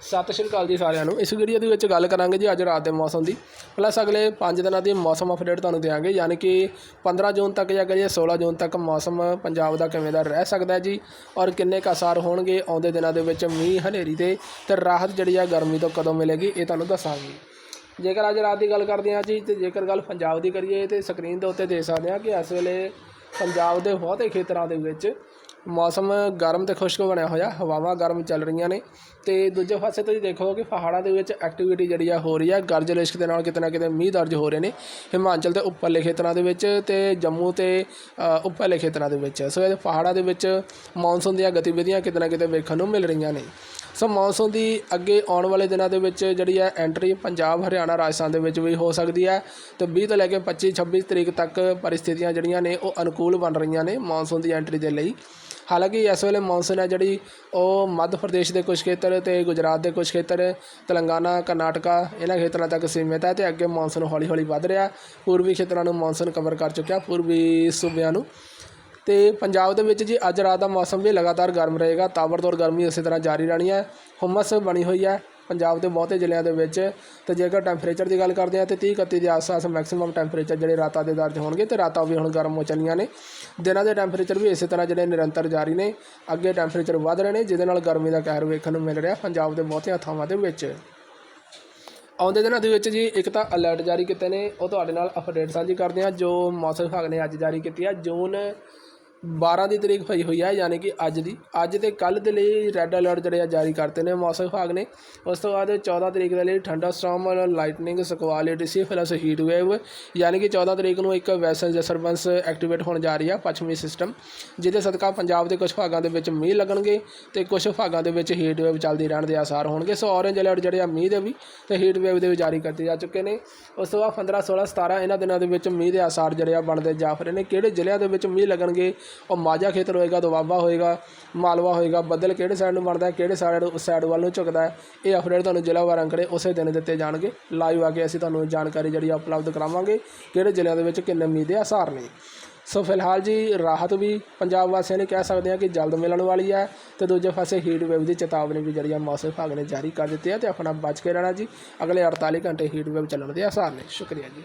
ਸਤਿ ਸ਼੍ਰੀ ਅਕਾਲ ਜੀ ਸਾਰਿਆਂ ਨੂੰ। ਇਸ ਵੀਡੀਓ ਦੇ ਵਿੱਚ ਗੱਲ ਕਰਾਂਗੇ ਜੀ ਅੱਜ ਰਾਤ ਦੇ ਮੌਸਮ ਦੀ। ਪਲੱਸ ਅਗਲੇ 5 ਦਿਨਾਂ ਦੀ ਮੌਸਮ ਅਪਡੇਟ ਤੁਹਾਨੂੰ ਦੇਵਾਂਗੇ ਯਾਨੀ ਕਿ 15 ਜੂਨ ਤੱਕ ਜਾਂ ਕਰੀਏ 16 ਜੂਨ ਤੱਕ ਮੌਸਮ ਪੰਜਾਬ ਦਾ ਕਿਵੇਂ ਦਾ ਰਹਿ ਸਕਦਾ ਹੈ ਜੀ ਔਰ ਕਿੰਨੇ ਕੁ ਅਸਰ ਹੋਣਗੇ ਆਉਂਦੇ ਦਿਨਾਂ ਦੇ ਵਿੱਚ ਮੀਂਹ, ਹਨੇਰੀ 'ਤੇ ਤੇ ਰਾਹਤ ਜਿਹੜੀ ਆ ਗਰਮੀ ਤੋਂ ਕਦੋਂ ਮਿਲੇਗੀ ਇਹ ਤੁਹਾਨੂੰ ਦੱਸਾਂਗੇ। ਜੇਕਰ ਅੱਜ ਰਾਤ ਦੀ ਗੱਲ ਕਰਦੇ ਹਾਂ ਜੀ ਤੇ ਜੇਕਰ ਗੱਲ ਪੰਜਾਬ ਦੀ ਕਰੀਏ ਤੇ ਸਕਰੀਨ ਦੇ ਉੱਤੇ ਦੇਖ ਸਕਦੇ ਹਾਂ ਕਿ ਇਸ ਵੇਲੇ ਪੰਜਾਬ ਦੇ ਬਹੁਤੇ ਖੇਤਰਾਂ ਦੇ ਵਿੱਚ ਮੌਸਮ ਗਰਮ ਤੇ ਖੁਸ਼ਕ ਬਣਿਆ ਹੋਇਆ, ਹਵਾਵਾਂ ਗਰਮ ਚੱਲ ਰਹੀਆਂ ਨੇ ਤੇ ਦੂਜੇ ਪਾਸੇ ਤੁਸੀਂ ਦੇਖੋ ਕਿ ਪਹਾੜਾਂ ਦੇ ਵਿੱਚ ਐਕਟੀਵਿਟੀ ਜਿਹੜੀ ਆ ਹੋ ਰਹੀ ਹੈ ਗਰਜ ਲਿਸ਼ਕ ਦੇ ਨਾਲ ਕਿਤੇ ਨਾ ਕਿਤੇ ਮੀਂਹ ਦਰਜ ਹੋ ਰਹੇ ਨੇ ਹਿਮਾਚਲ ਤੇ ਉੱਪਰਲੇ ਖੇਤਰਾਂ ਦੇ ਵਿੱਚ ਤੇ ਜੰਮੂ ਤੇ ਉੱਪਰਲੇ ਖੇਤਰਾਂ ਦੇ ਵਿੱਚ। ਸੋ ਇਹ ਪਹਾੜਾਂ ਦੇ ਵਿੱਚ ਮੌਨਸੂਨ ਦੀਆਂ ਗਤੀਵਿਧੀਆਂ ਕਿਤੇ ਨਾ ਕਿਤੇ ਵੇਖਣ ਨੂੰ ਮਿਲ ਰਹੀਆਂ ਨੇ। ਸੋ ਮੌਨਸੂਨ ਦੀ ਅੱਗੇ ਆਉਣ ਵਾਲੇ ਦਿਨਾਂ ਦੇ ਵਿੱਚ ਜਿਹੜੀ ਹੈ ਐਂਟਰੀ ਪੰਜਾਬ, ਹਰਿਆਣਾ, ਰਾਜਸਥਾਨ ਦੇ ਵਿੱਚ ਵੀ ਹੋ ਸਕਦੀ ਹੈ ਤੇ 20 ਤੋਂ ਲੈ ਕੇ 25 26 ਤਰੀਕ ਤੱਕ ਪਰਿਸਥਿਤੀਆਂ ਜਿਹੜੀਆਂ ਨੇ ਉਹ ਅਨੁਕੂਲ ਬਣ ਰਹੀਆਂ ਨੇ ਮੌਨਸੂਨ ਦੀ ਐਂਟਰੀ ਦੇ ਲਈ। ਹਾਲਾਂਕਿ ਇਸ ਵੇਲੇ ਮੌਨਸੂਨ ਹੈ ਜਿਹੜੀ ਉਹ ਮੱਧ ਪ੍ਰਦੇਸ਼ ਦੇ ਕੁਝ ਖੇਤਰ ਤੇ ਗੁਜਰਾਤ ਦੇ ਕੁਝ ਖੇਤਰ, ਤੇਲੰਗਾਨਾ, ਕਰਨਾਟਕਾ, ਇਹਨਾਂ ਖੇਤਰਾਂ ਤੱਕ ਸੀਮਿਤ ਹੈ ਤੇ ਅੱਗੇ ਮੌਨਸੂਨ ਹੌਲੀ ਹੌਲੀ ਵੱਧ ਰਿਹਾ। ਪੂਰਬੀ ਖੇਤਰਾਂ ਨੂੰ ਮੌਨਸੂਨ ਕਵਰ ਕਰ ਚੁੱਕਿਆ, ਪੂਰਬੀ ਸੂਬਿਆਂ ਨੂੰ। ਤੇ ਪੰਜਾਬ ਦੇ ਵਿੱਚ ਜੀ ਅੱਜ ਰਾਤ ਦਾ ਮੌਸਮ ਵੀ ਲਗਾਤਾਰ ਗਰਮ ਰਹੇਗਾ, ਤਾਬੜਤੋੜ ਗਰਮੀ ਇਸੇ ਤਰ੍ਹਾਂ ਜਾਰੀ ਰਹਿਣੀ ਹੈ। ਹੁਮਸ ਬਣੀ ਹੋਈ ਹੈ। ਪੰਜਾਬ ਦੇ ਬਹੁਤੇ ਜ਼ਿਲ੍ਹਿਆਂ ਦੇ ਵਿੱਚ ਤੇ ਜੇਕਰ ਟੈਂਪਰੇਚਰ ਦੀ ਗੱਲ ਕਰਦੇ ਹਾਂ ਤੇ 30 31 ਦੇ ਆਸ-ਪਾਸ ਮੈਕਸਿਮਮ ਟੈਂਪਰੇਚਰ ਜਿਹੜੇ ਰਾਤਾਂ ਦੇ ਦਰਜ ਹੋਣਗੇ ਤੇ ਰਾਤਾਂ ਵੀ ਹੁਣ ਗਰਮ ਹੋ ਚੱਲੀਆਂ ਨੇ। ਦਿਨਾਂ ਦੇ ਟੈਂਪਰੇਚਰ ਵੀ ਇਸੇ ਤਰ੍ਹਾਂ ਜਿਹੜੇ ਨਿਰੰਤਰ ਜਾਰੀ ਨੇ। ਅੱਗੇ ਟੈਂਪਰੇਚਰ ਵੱਧ ਰਹੇ ਨੇ, ਜਿਹਦੇ ਨਾਲ ਗਰਮੀ ਦਾ ਕਹਿਰ ਵੇਖਣ ਨੂੰ ਮਿਲ ਰਿਹਾ ਪੰਜਾਬ ਦੇ ਬਹੁਤੀਆਂ ਥਾਵਾਂ ਦੇ ਵਿੱਚ। ਆਉਂਦੇ ਦਿਨਾਂ ਦੇ ਵਿੱਚ ਜੀ ਇੱਕ ਤਾਂ ਅਲਰਟ ਜਾਰੀ ਕੀਤੇ ਨੇ, ਉਹ ਤੁਹਾਡੇ ਨਾਲ ਅਪਡੇਟ ਸਾਂਝੀ ਕਰਦੇ ਹਾਂ ਜੋ ਮੌਸਮ ਵਿਭਾਗ ਨੇ ਅੱਜ ਜਾਰੀ ਕੀਤੀ ਹੈ ਜੂਨ 12 ਦੀ ਤਰੀਕ ਪਈ ਹੋਈ ਹੈ ਯਾਨੀ ਕਿ ਅੱਜ ਦੀ। ਅੱਜ ਤੇ ਕੱਲ ਦੇ ਲਈ ਰੈੱਡ ਅਲਰਟ ਜਿਹੜੇ ਆ ਜਾਰੀ ਕਰਤੇ ਨੇ ਮੌਸਮ ਵਿਭਾਗ ਨੇ। ਉਸ ਤੋਂ ਬਾਅਦ 14 ਤਰੀਕ ਦੇ ਲਈ ਠੰਡਾ ਸਟਾਰਮ ਲਾਈਟਨਿੰਗ ਸਕੁਆਲਿਟੀ ਸੀ ਪਲੱਸ ਹੀਟ ਵੇਵ ਯਾਨੀ ਕਿ 14 ਤਰੀਕ ਨੂੰ ਇੱਕ ਵੈਸਲ ਡਿਸਟਰਬੈਂਸ ਐਕਟੀਵੇਟ ਹੋਣ ਜਾ ਰਹੀ ਆ ਪੱਛਮੀ ਸਿਸਟਮ ਜਿਹਦੇ ਸਦਕਾ ਪੰਜਾਬ ਦੇ ਕੁਝ ਭਾਗਾਂ ਦੇ ਵਿੱਚ ਮੀਂਹ ਲੱਗਣਗੇ ਤੇ ਕੁਝ ਭਾਗਾਂ ਦੇ ਵਿੱਚ ਹੀਟ ਵੇਵ ਚੱਲਦੀ ਰਹਿਣ ਦੇ ਆਸਾਰ ਹੋਣਗੇ। ਸੋ ਔਰੇਂਜ ਅਲਰਟ ਜਿਹੜੇ ਆ ਮੀਂਹ ਦੇ ਵੀ ਤੇ ਹੀਟ ਵੇਵ ਦੇ ਵੀ ਜਾਰੀ ਕਰਤੇ ਜਾ ਚੁੱਕੇ ਨੇ। ਉਸ ਤੋਂ ਬਾਅਦ 15 16 17 ਇਹਨਾਂ ਦਿਨਾਂ ਦੇ ਵਿੱਚ ਮੀਂਹ ਦੇ ਆਸਾਰ ਜਿਹੜੇ ਆ ਬਣਦੇ ਜਾ ਰਹੇ ਨੇ। ਕਿਹੜੇ ਜ਼ਿਲ੍ਹਿਆਂ ਦੇ ਵਿੱਚ ਮੀਂਹ ਲੱਗਣਗੇ ਉਹ ਮਾਝਾ ਖੇਤਰ ਹੋਏਗਾ, ਦੁਆਬਾ ਹੋਏਗਾ, ਮਾਲਵਾ ਹੋਏਗਾ, ਬੱਦਲ ਕਿਹੜੇ ਸਾਈਡ ਨੂੰ ਬਣਦਾ ਕਿਹੜੇ ਸਾਈਡ ਉਸ ਸਾਈਡ ਵੱਲ ਨੂੰ ਝੁਕਦਾ ਹੈ, ਇਹ ਅਪਡੇਟ ਤੁਹਾਨੂੰ ਜ਼ਿਲ੍ਹਾ ਵਾਰ ਅੰਕੜੇ ਉਸੇ ਦਿਨ ਦਿੱਤੇ ਜਾਣਗੇ। ਲਾਈਵ ਆ ਕੇ ਅਸੀਂ ਤੁਹਾਨੂੰ ਜਾਣਕਾਰੀ ਜਿਹੜੀ ਆ ਉਪਲਬਧ ਕਰਾਵਾਂਗੇ, ਕਿਹੜੇ ਜ਼ਿਲ੍ਹਿਆਂ ਦੇ ਵਿੱਚ ਕਿੰਨੇ ਮੀਂਹ ਦੇ ਆਸਾਰ ਨੇ। ਸੋ ਫਿਲਹਾਲ ਜੀ ਰਾਹਤ ਵੀ ਪੰਜਾਬ ਵਾਸੀਆਂ ਨੇ ਕਹਿ ਸਕਦੇ ਹਾਂ ਕਿ ਜਲਦ ਮਿਲਣ ਵਾਲੀ ਹੈ ਤੇ ਦੂਜੇ ਪਾਸੇ ਹੀਟ ਵੇਵ ਦੀ ਚੇਤਾਵਨੀ ਵੀ ਜਿਹੜੀ ਆ ਮੌਸਮ ਵਿਭਾਗ ਨੇ ਜਾਰੀ ਕਰ ਦਿੱਤੀ ਹੈ ਤੇ ਆਪਣਾ ਬਚ ਕੇ ਰਹਿਣਾ ਜੀ। ਅਗਲੇ 48 ਘੰਟੇ ਹੀਟ ਵੇਵ ਚੱਲਣ ਦੇ ਆਸਾਰ ਨੇ। ਸ਼ੁਕਰੀਆ ਜੀ।